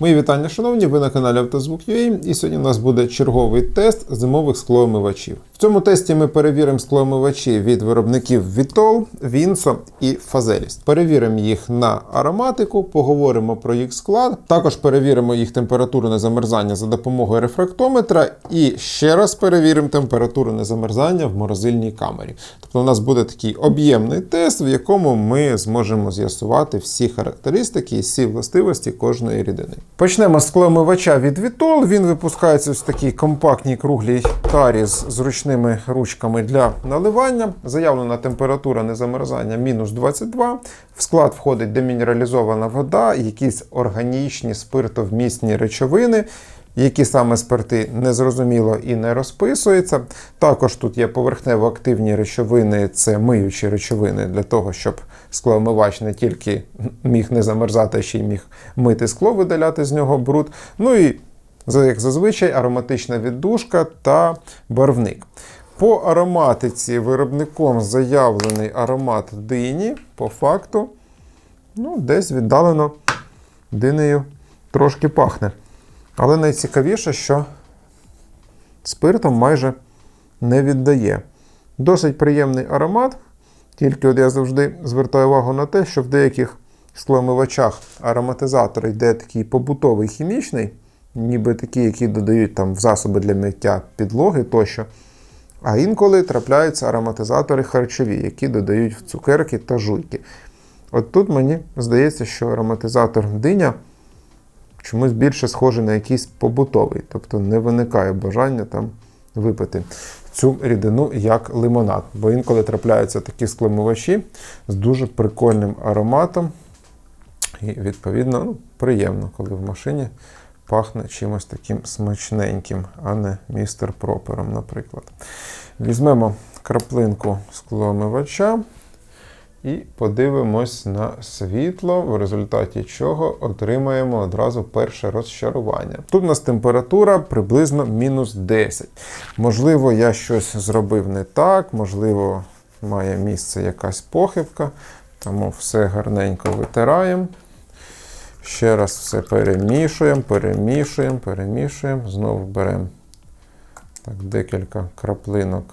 Мої вітання, шановні, ви на каналі Автозвук.ua і сьогодні у нас буде черговий тест зимових склоомивачів. В цьому тесті ми перевіримо склоомивачі від виробників Vitol, Vinso і Fazelis. Перевіримо їх на ароматику, поговоримо про їх склад, також перевіримо їх температуру незамерзання за допомогою рефрактометра і ще раз перевіримо температуру незамерзання в морозильній камері. Тобто у нас буде такий об'ємний тест, в якому ми зможемо з'ясувати всі характеристики і всі властивості кожної рідини. Почнемо з склоомивача від Vitol. Він випускається в такій компактній круглій тарі з зручними ручками для наливання. Заявлена температура незамерзання мінус 22. В склад входить демінералізована вода, якісь органічні спиртовмісні речовини. Які саме спирти незрозуміло і не розписується. Також тут є поверхнево-активні речовини, це миючі речовини для того, щоб склоомивач не тільки міг не замерзати, а ще й міг мити скло, видаляти з нього бруд. Ну і, як зазвичай, ароматична віддушка та барвник. По ароматиці виробником заявлений аромат дині, по факту, ну, десь віддалено динею трошки пахне. Але найцікавіше, що спиртом майже не віддає. Досить приємний аромат, тільки от я завжди звертаю увагу на те, що в деяких скломивачах ароматизатор йде такий побутовий хімічний, ніби такі, які додають там в засоби для миття підлоги тощо. А інколи трапляються ароматизатори харчові, які додають в цукерки та жуйки. От тут мені здається, що ароматизатор диня чомусь більше схожий на якийсь побутовий, тобто не виникає бажання там випити цю рідину як лимонад. Бо інколи трапляються такі скломивачі з дуже прикольним ароматом. І, відповідно, ну, приємно, коли в машині пахне чимось таким смачненьким, а не містер пропером, наприклад. Візьмемо краплинку склоомивача. І подивимось на світло, в результаті чого отримаємо одразу перше розчарування. Тут у нас температура приблизно мінус 10. Можливо, я щось зробив не так, можливо, має місце якась похибка, тому все гарненько витираємо. Ще раз все перемішуємо, перемішуємо, перемішуємо. Знову беремо так, декілька краплинок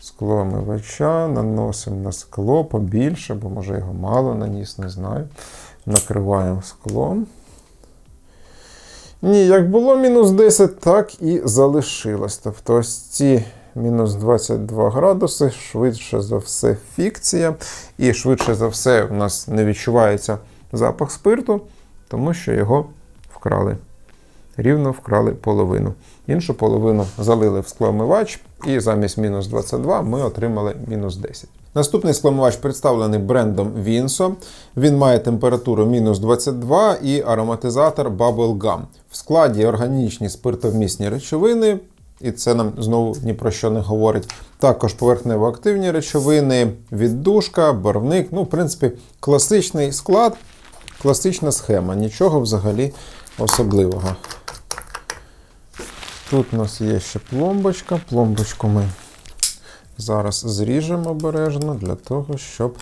склоомивача, наносимо на скло побільше, бо може його мало наніс, не знаю. Накриваємо склом. Ні, як було мінус 10, так і залишилось. Тобто ось ці мінус 22 градуси, швидше за все, фікція. І швидше за все, у нас не відчувається запах спирту, тому що його вкрали. Рівно вкрали половину. Іншу половину залили в склоомивач, і замість мінус 22 ми отримали мінус 10. Наступний скломивач представлений брендом Vinso. Він має температуру мінус 22 і ароматизатор Bubble Gum. В складі органічні спиртовмісні речовини, і це нам знову ні про що не говорить. Також поверхнево-активні речовини, віддушка, барвник. Ну, в принципі, класичний склад, класична схема. Нічого взагалі особливого. Тут у нас є ще пломбочка. Пломбочку ми зараз зріжемо обережно для того, щоб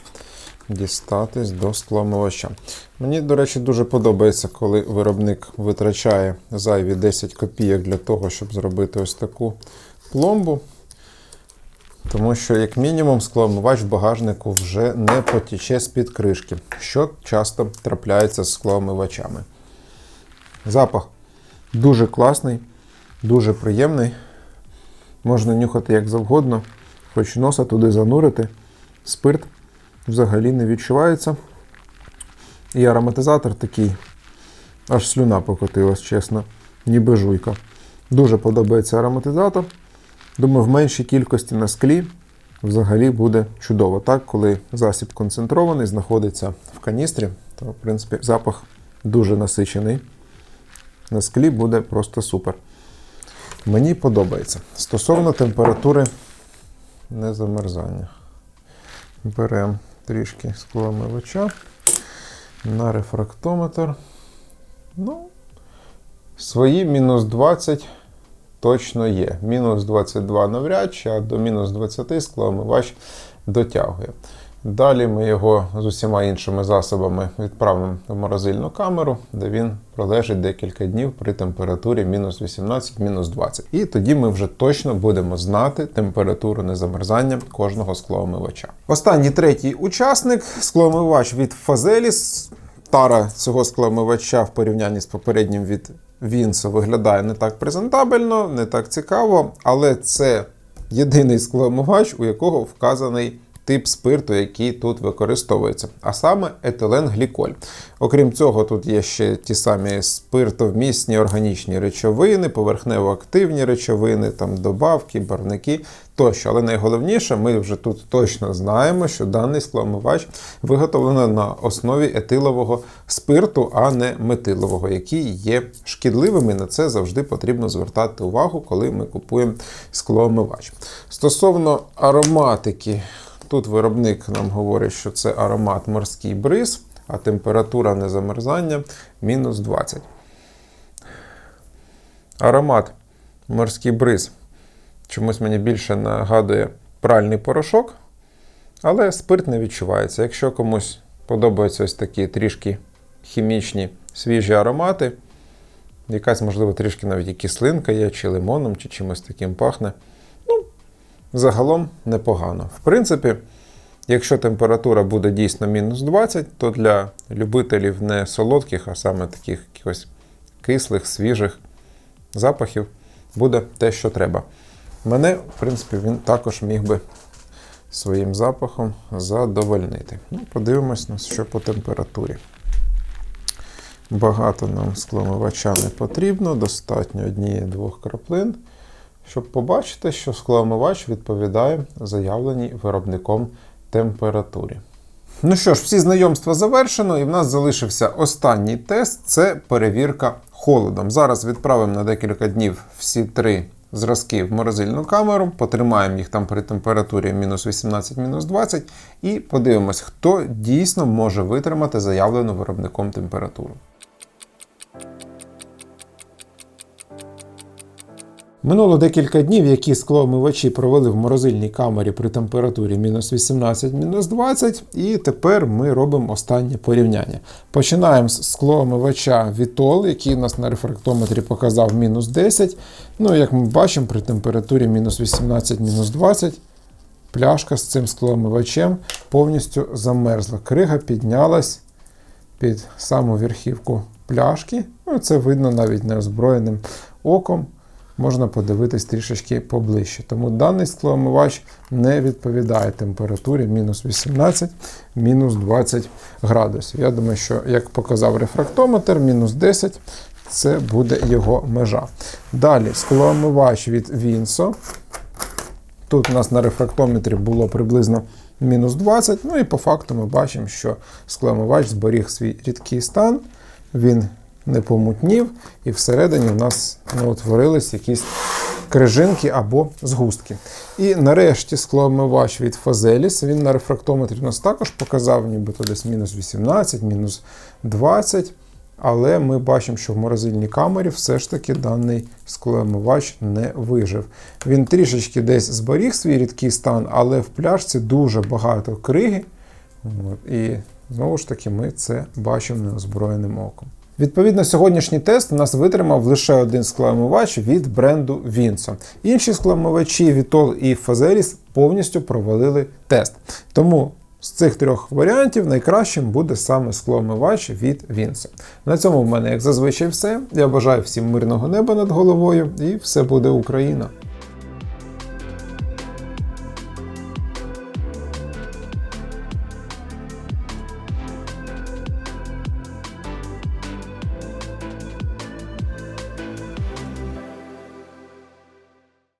дістатись до скломивача. Мені, до речі, дуже подобається, коли виробник витрачає зайві 10 копійок для того, щоб зробити ось таку пломбу. Тому що, як мінімум, склоомивач в багажнику вже не потіче з-під кришки, що часто трапляється з склоомивачами. Запах дуже класний. Дуже приємний. Можна нюхати як завгодно, хоч носа туди занурити. Спирт взагалі не відчувається. І ароматизатор такий, аж слюна покотилась, чесно, ніби жуйка. Дуже подобається ароматизатор. Думаю, в меншій кількості на склі взагалі буде чудово. Так, коли засіб концентрований, знаходиться в каністрі, то, в принципі, запах дуже насичений. На склі буде просто супер. Мені подобається. Стосовно температури незамерзання. Беремо трішки скломивача на рефрактометр. Ну, свої мінус 20 точно є. Мінус 22 навряд чи, а до мінус 20 скломивач дотягує. Далі ми його з усіма іншими засобами відправимо в морозильну камеру, де він пролежить декілька днів при температурі мінус 18, мінус 20. І тоді ми вже точно будемо знати температуру незамерзання кожного склоомивача. Останній третій учасник склоомивач від Fazelis. Тара цього склоомивача в порівнянні з попереднім від Вінсо виглядає не так презентабельно, не так цікаво, але це єдиний склоомивач, у якого вказаний тип спирту, який тут використовується, а саме етиленгліколь. Окрім цього, тут є ще ті самі спиртовмісні органічні речовини, поверхнево-активні речовини, там добавки, барвники тощо. Але найголовніше, ми вже тут точно знаємо, що даний склоомивач виготовлено на основі етилового спирту, а не метилового, який є шкідливим, і на це завжди потрібно звертати увагу, коли ми купуємо склоомивач. Стосовно ароматики, тут виробник нам говорить, що це аромат морський бриз, а температура незамерзання мінус 20. Аромат морський бриз чомусь мені більше нагадує пральний порошок, але спирт не відчувається. Якщо комусь подобаються ось такі трішки хімічні свіжі аромати, якась, можливо, трішки навіть і кислинка є, чи лимоном, чи чимось таким пахне. Загалом непогано. В принципі, якщо температура буде дійсно мінус 20, то для любителів не солодких, а саме таких якихось кислих, свіжих запахів буде те, що треба. Мене, в принципі, він також міг би своїм запахом задовольнити. Ну, Подивимось, що по температурі. Багато нам скломивача не потрібно, достатньо однієї-двох краплин, щоб побачити, що скломивач відповідає заявленій виробником температурі. Ну що ж, всі знайомства завершено, і в нас залишився останній тест це перевірка холодом. Зараз відправимо на декілька днів всі три зразки в морозильну камеру, потримаємо їх там при температурі мінус 18-20 і подивимось, хто дійсно може витримати заявлену виробником температуру. Минуло декілька днів, які склоомивачі провели в морозильній камері при температурі мінус 18-20, і тепер ми робимо останнє порівняння. Починаємо з склоомивача Vitol, який у нас на рефрактометрі показав мінус 10. Ну, як ми бачимо, при температурі мінус 18, мінус 20. пляшка з цим склоомивачем повністю замерзла. Крига піднялась під саму верхівку пляшки. Ну, Це видно навіть неозброєним оком можна подивитись трішечки поближче. Тому даний склоомивач не відповідає температурі мінус 18, мінус 20 градусів. Я думаю, що, як показав рефрактометр, мінус 10 це буде його межа. Далі склоомивач від Вінсо. Тут у нас на рефрактометрі було приблизно мінус 20. Ну і по факту ми бачимо, що склоомивач зберіг свій рідкий стан. Він не помутнів, і всередині в нас ну, утворились якісь крижинки або згустки. І нарешті склоомивач від Fazelis, він на рефрактометрі нас також показав, нібито десь мінус 18, мінус 20. Але ми бачимо, що в морозильній камері все ж таки даний склоомивач не вижив. Він трішечки десь зберіг свій рідкий стан, але в пляшці дуже багато криги. І знову ж таки ми це бачимо неозброєним оком. Відповідно, сьогоднішній тест у нас витримав лише один склоомивач від бренду Vinso. Інші склоомивачі Vitol і Fazelis повністю провалили тест. Тому з цих трьох варіантів найкращим буде саме склоомивач від Vinso. На цьому в мене, як зазвичай, все. Я бажаю всім мирного неба над головою і все буде Україна!